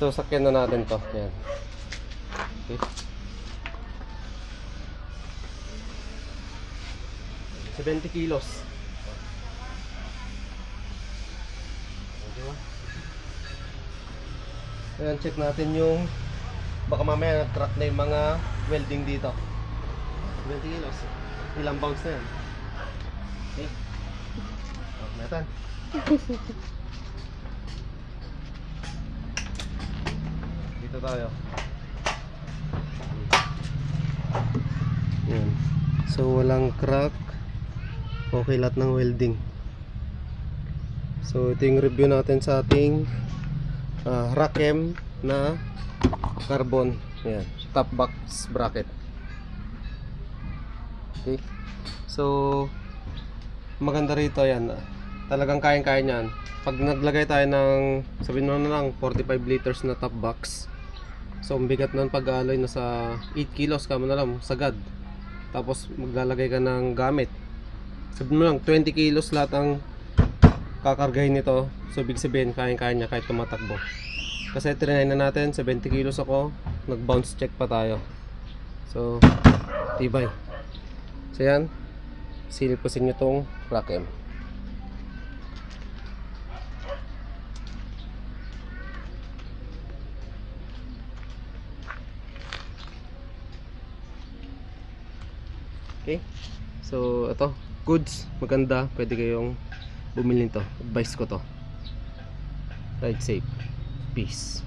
So, sakyan na natin to. Yan. Okay. Seventy kilos. Ayan, check natin yung baka mamaya nag-track na yung mga welding dito. 20 kilos. Ilang pounds na yan? Okay. Metan. Dito tayo. Yan. So walang crack. Okay lahat ng welding. So ito yung review natin sa ating uh, Rakem na carbon. Yan. Top box bracket. Okay. So maganda rito yan. Talagang kayang-kaya niyan. Pag naglagay tayo ng sabihin mo na lang 45 liters na top box. So ang bigat nun pag aloy nasa 8 kilos ka mo na lang sagad. Tapos maglalagay ka ng gamit. Sabihin mo lang 20 kilos lahat ang kakargahin nito. So big sabihin kayang-kaya niya kahit tumatakbo. Kasi trinay na natin 70 kilos ako. Nag-bounce check pa tayo. So tibay. So yan. Silip ko sa inyo tong Rakem. Okay. So, ito. Goods. Maganda. Pwede kayong bumili nito. Advice ko to. Ride safe. Peace.